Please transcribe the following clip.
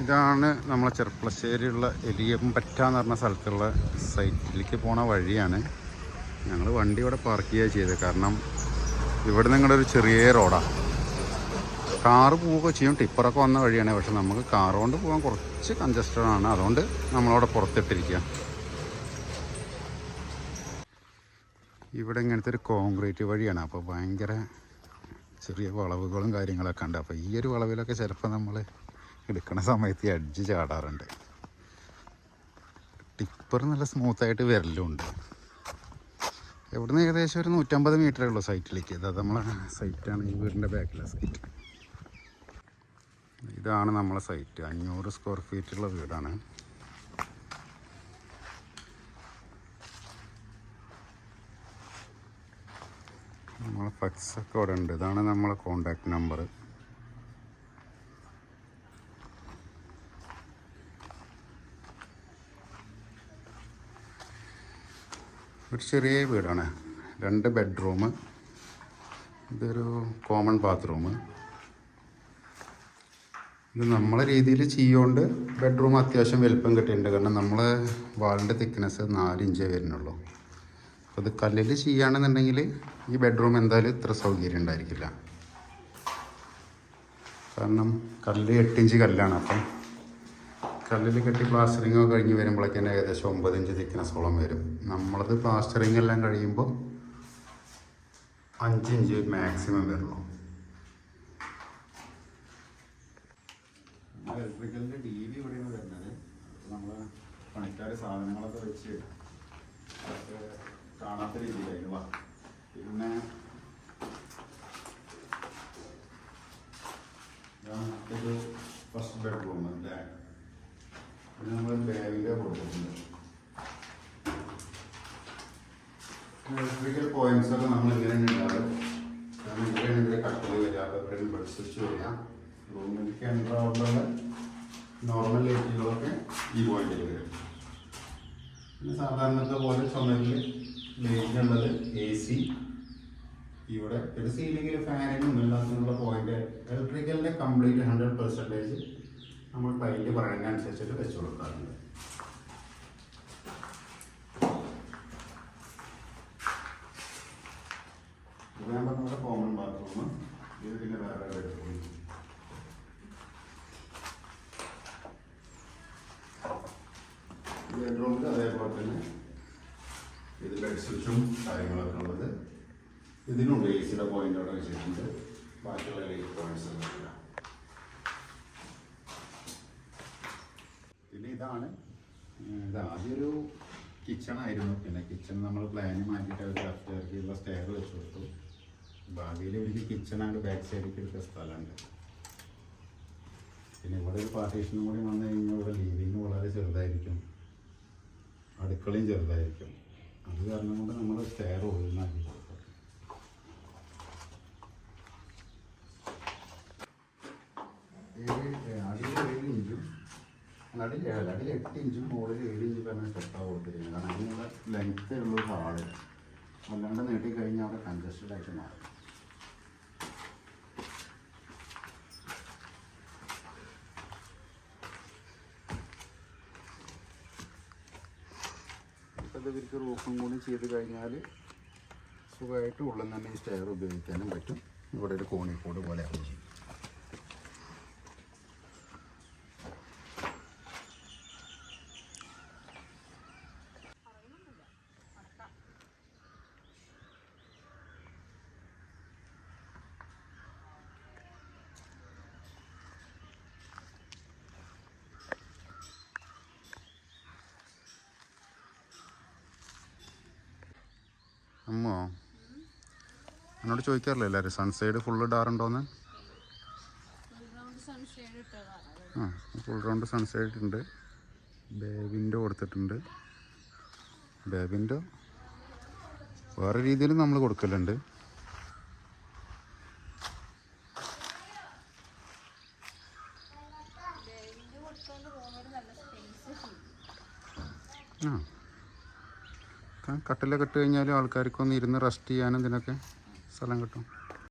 ഇതാണ് നമ്മളെ ചെർപ്പളശ്ശേരിയുള്ള എലിയമ്പറ്റ എന്ന് പറഞ്ഞ സ്ഥലത്തുള്ള സൈറ്റിലേക്ക് പോണ വഴിയാണ് ഞങ്ങൾ വണ്ടി ഇവിടെ പാർക്ക് ചെയ്യുക ചെയ്തത്. കാരണം ഇവിടെ നിങ്ങളുടെ ഒരു ചെറിയ റോഡാണ് കാറ് പോവുകയൊക്കെ ചെയ്യും. ടിപ്പറൊക്കെ വന്ന വഴിയാണ്. പക്ഷെ നമുക്ക് കാറ് കൊണ്ട് പോകാൻ കുറച്ച് കൺജസ്റ്റഡ് ആണ്. അതുകൊണ്ട് നമ്മളവിടെ പുറത്തിട്ടിരിക്കുക ഇവിടെ ഇങ്ങനത്തെ ഒരു കോൺക്രീറ്റ് വഴിയാണ്. അപ്പോൾ ഭയങ്കര ചെറിയ വളവുകളും കാര്യങ്ങളൊക്കെ ഉണ്ട്. അപ്പോൾ ഈ ഒരു വളവിലൊക്കെ ചിലപ്പോൾ നമ്മൾ എടുക്കണ സമയത്ത് അഡ്ജ് ചാടാറുണ്ട്. ടിപ്പർ നല്ല സ്മൂത്തായിട്ട് വരലുണ്ട്. എവിടുന്ന് ഏകദേശം ഒരു നൂറ്റമ്പത് മീറ്ററേ ഉള്ളൂ സൈറ്റിലേക്ക്. അതായത് നമ്മളെ സൈറ്റാണ് ഈ വീടിന്റെ ബാക്കിലെ സൈറ്റ്. ഇതാണ് നമ്മളെ സൈറ്റ്. അഞ്ഞൂറ് സ്ക്വയർ ഫീറ്റുള്ള വീടാണ്. നമ്മളെ ഫ്ലക്സ് ഒക്കെ ഇവിടെ ഉണ്ട്. ഇതാണ് നമ്മളെ കോണ്ടാക്ട് നമ്പർ ഒരു ചെറിയ വീടാണ്. രണ്ട് ബെഡ്റൂം ഇതൊരു കോമൺ ബാത്റൂം ഇത് നമ്മളെ രീതിയിൽ ചെയ്യുകൊണ്ട് ബെഡ്റൂം അത്യാവശ്യം വലുപ്പം കിട്ടിയിട്ടുണ്ട്. കാരണം നമ്മളെ വാളിന്റെ തിക്നെസ് നാല് ഇഞ്ചേ വരുന്നുള്ളൂ. അപ്പോൾ ഇത് കല്ലിൽ ചെയ്യുകയാണെന്നുണ്ടെങ്കിൽ ഈ ബെഡ്റൂം എന്തായാലും ഇത്ര സൗകര്യം ഉണ്ടായിരിക്കില്ല. കാരണം കല്ല് എട്ടിഞ്ച് കല്ലാണ്. അപ്പം കല്ലിൽ കെട്ടി പ്ലാസ്റ്ററിങ് ഒക്കെ കഴിഞ്ഞ് വരുമ്പോഴേക്കും ഏകദേശം ഒമ്പത് ഇഞ്ച് തിക്നെസ്സോളം വരും. നമ്മളത് പ്ലാസ്റ്ററിങ് എല്ലാം കഴിയുമ്പോൾ അഞ്ചിഞ്ച് മാക്സിമം വരുള്ളൂ. ഇലക്ട്രിക്കലിന്റെ ടി വി ഇവിടെയാണ് വരുന്നത്. നമ്മൾ പണിക്കാർ സാധനങ്ങളൊക്കെ വെച്ച് അതൊക്കെ കാണാത്ത രീതിയിലായിരുന്നു. പിന്നെ ഒരു ഫസ്റ്റ് ബെഡ്റൂം അല്ലേ? പിന്നെ നമ്മൾ ബാഗിന്റെ ഇലക്ട്രിക്കൽ പോയിന്റ്സ് ഒക്കെ നമ്മൾ ഇങ്ങനെ ഉണ്ടാവും കാരണം ഇവിടെയാണ് ഇതിന്റെ കട്ടൽ വരിക അപ്പോൾ ഇവിടെ ബെഡ് സ്വിച്ച് വരിക നോർമൽ ലൈറ്റുകളൊക്കെ ഈ പോയിന്റിൽ വരും. പിന്നെ സാധാരണത്തെ പോലെ ചുമരിൽ ലൈറ്റിനുള്ളത് എ സി ഇവിടെ ഒരു സീലിംഗിൽ ഫാനിനും എല്ലാത്തിനുള്ള പോയിന്റ് ഇലക്ട്രിക്കലിന്റെ കംപ്ലീറ്റ് ഹൺഡ്രഡ് പെർസെന്റേജ് നമ്മൾ ക്ലൈന്റ് പറയുന്നതനുസരിച്ചിട്ട് വെച്ച് കൊടുക്കാറുണ്ട്. ഇത് ഞാൻ പറഞ്ഞ കോമൺ ബാത്റൂം ഇത് പിന്നെ വേറെ ബെഡ്റൂം ബെഡ്റൂമിൽ അതേപോലെ തന്നെ ഇത് ബെഡ് സ്വിച്ചും കാര്യങ്ങളൊക്കെ ഉള്ളത്. ഇതിനുണ്ട് എ സിയുടെ പോയിന്റ് അവിടെ വെച്ചിട്ടുണ്ട്. ബാക്കിയുള്ള ലൈറ്റ് പോയിന്റ്സ് ഒന്നുമില്ല പിന്നെ ഇതാണ്. ഇത് ആദ്യം ഒരു കിച്ചൺ ആയിരുന്നു. പിന്നെ കിച്ചൺ നമ്മൾ പ്ലാന് മാറ്റിയിട്ട് അവർ അപ്റ്റേർക്കുള്ള സ്റ്റെയർ വെച്ച് കൊടുത്തു. ഭാവിയിൽ ഒരു കിച്ചണാണ് ബാക്ക് സൈഡിലേക്ക് എടുത്ത സ്ഥലമുണ്ട്. പിന്നെ ഇവിടെ ഒരു പാർട്ടീഷനും കൂടി വന്നു കഴിഞ്ഞാൽ ഇവിടെ ലീവിങ് വളരെ ചെറുതായിരിക്കും. അടുക്കളയും ചെറുതായിരിക്കും. അത് കാരണം കൊണ്ട് നമ്മൾ സ്റ്റെയർ ഒഴിഞ്ഞാക്കി കൊടുത്തു ഏഴ് അടിയിൽ ഏഴ് ഇഞ്ചും അടിയിൽ ഏഴ് അതിൽ എട്ട് ഇഞ്ചും മുകളിൽ ഏഴ് ഇഞ്ച് തന്നെ സ്റ്റെപ്പാണ് കൊടുത്തിരിക്കുന്നത്. കാരണം അതിനുള്ള ലെങ്ത് ഉള്ള ഹാൾ. അല്ലാണ്ട് നീട്ടി കഴിഞ്ഞാൽ അവിടെ കൺജസ്റ്റഡ് ആയിട്ട് മാറും. ഇവർക്ക് റൂഫും കൂടി ചെയ്ത് കഴിഞ്ഞാൽ സുഖമായിട്ട് ഉള്ളിൽ തന്നെ ഈ സ്റ്റെയർ ഉപയോഗിക്കാനും പറ്റും. ഇവിടെ ഒരു കോണിക്കോട് പോലെ ആവും ചെയ്യും. അമ്മോ എന്നോട് ചോദിക്കാറില്ല എല്ലാവരും? സൺസൈഡ് ഫുള്ള് ഇടാറുണ്ടോന്ന്? ആ ഫുൾ റൗണ്ട് സൺസൈഡ് ഉണ്ട്. ബേ വിൻഡോ കൊടുത്തിട്ടുണ്ട്. ബേ വിൻഡോ വേറെ രീതിയിലും നമ്മൾ കൊടുക്കലുണ്ട്. ആ. കട്ടിലൊക്കെ ഇട്ട് കഴിഞ്ഞാൽ ആൾക്കാർക്കൊന്ന് ഇരുന്ന് റെസ്റ്റ് ചെയ്യാനും ഇതിനൊക്കെ സ്ഥലം കിട്ടും.